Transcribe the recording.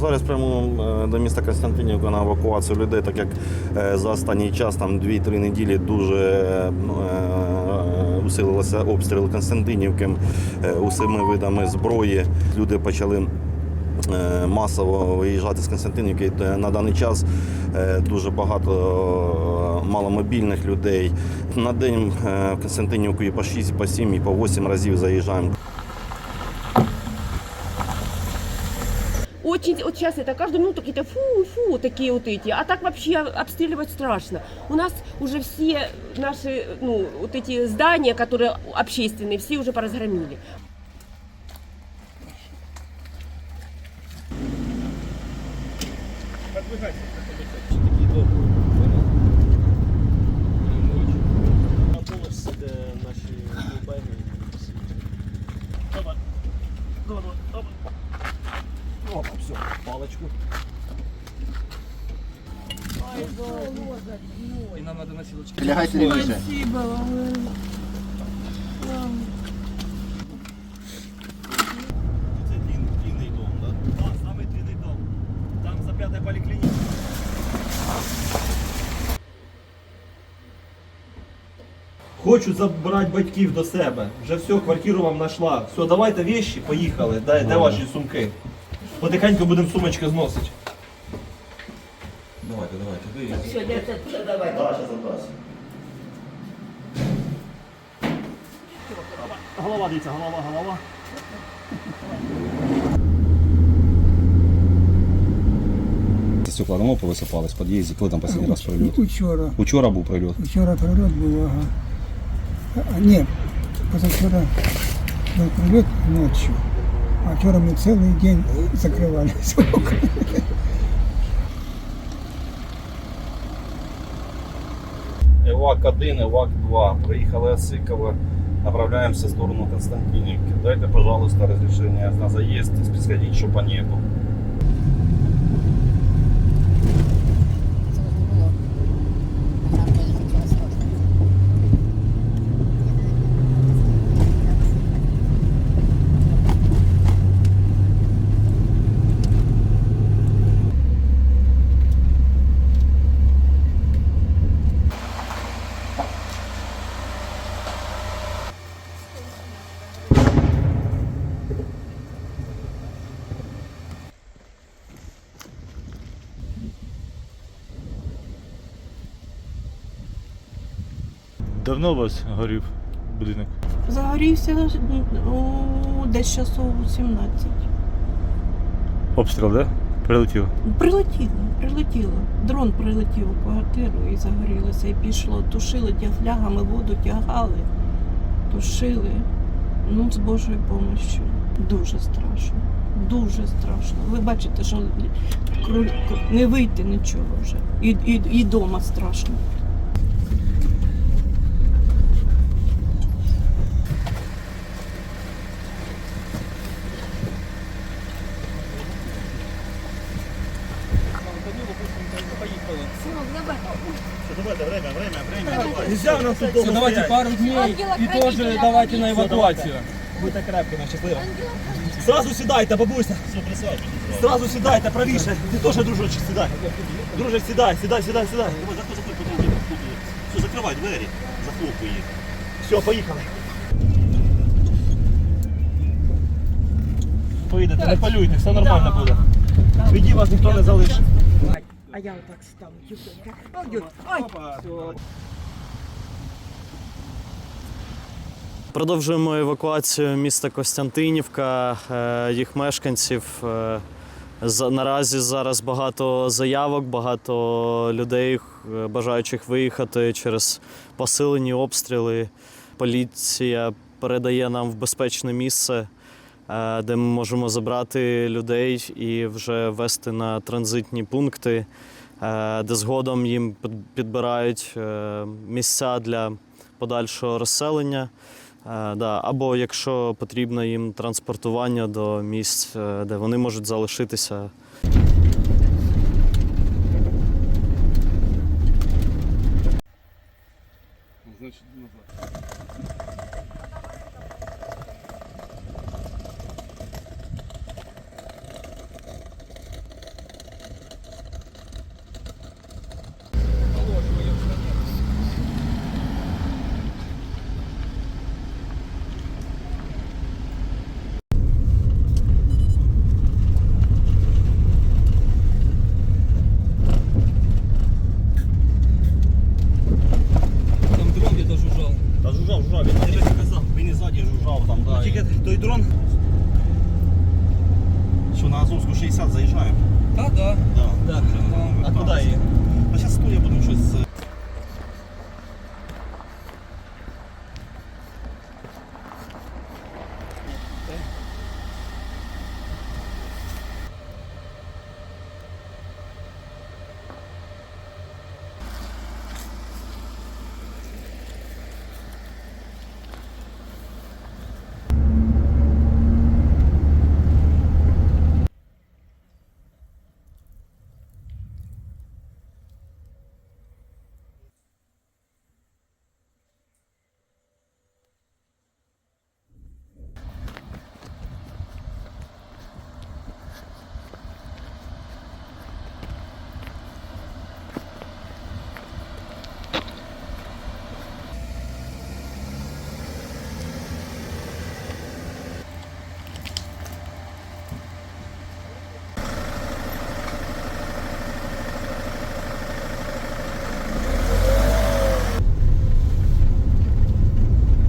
Зараз прямо е, до міста Константинівка на евакуацію людей, так як е, за останній час, там 2-3 неділі, дуже е, ну, усилилися обстріли Константинівки усіми видами зброї. Люди почали масово виїжджати з Константинівки. На даний час дуже багато маломобільних людей. На день в Константинівку і по 6, і по 7, і по 8 разів заїжджаємо. Очень, вот сейчас это каждую минуту какие-то фу-фу такие вот эти, а так вообще обстреливать страшно. У нас уже все наши, ну, вот эти здания, которые общественные, все уже поразгромили. И нам надо носилочки. Лягайте рівніше. Це длинний дом, так? Так, саме длинний дом. Там за п'ята поліклініка. Хочу забрати батьків до себе. Вже все, квартиру вам знайшла. Все, давайте вещи, поїхали. Де, де ваші сумки? Потихеньку будемо сумочки зносити. Давайте, давайте. Вы... Так, зараз забрасимо. Голова, дивіться, голова, голова. Стекла дома повисипались в під'їзді, коли там останній раз прильот. Учора. Учора був прильот. Вчора прильот був, ага. А, ні, позавчора був прильот ночью. А вчора ми цілий день закривалися. ЕВАК 1, ЕВАК 2. Приїхали Осиково, направляємося в сторону Константинівки. Дайте, пожалуйста, разрешение на заезд, сходить, щоб по небу. Давно у вас горів будинок? Загорівся у десь часов у 17. Обстріл, да? Прилетів. Прилетіло, прилетіло. Дрон прилетів у квартиру і загорілося. І пішло. Тушили тя- флягами, воду тягали, тушили. Ну, з Божою допомогою. Дуже страшно. Дуже страшно. Ви бачите, що не вийти нічого вже. І, і, і дома страшно. Нельзя нам тут Все, давайте пару дней и тоже давайте на эвакуацию. Будьте крепкими, щасливо. Сразу сідайте, бабуся. Сразу сідайте, правіше. Ти теж, дружочок, сідай. Друже, сідай, сідай, сідай, сідай. Все, закривай двері, захлопуй їх. Все, поїхали. Поїдете, не полюйте, все нормально буде. Віді вас ніхто не залишить. А я вот так стану, тихонько. Ай, Продовжуємо евакуацію міста Костянтинівка, е, їх мешканців. Е, Наразі зараз багато заявок, багато людей, е, бажаючих виїхати через посилені обстріли. Поліція передає нам в безпечне місце, де ми можемо забрати людей і вже вести на транзитні пункти, е, де згодом їм під- підбирають е, місця для подальшого розселення. Е, або якщо потрібно їм транспортування до місць, е, де вони можуть залишитися. брав там, да. Ну, Тільки той дрон. Що на Азовську 60 заезжаем. Так, да. Да. Да. Да. А куди її? Сейчас зараз буду. будемо щось.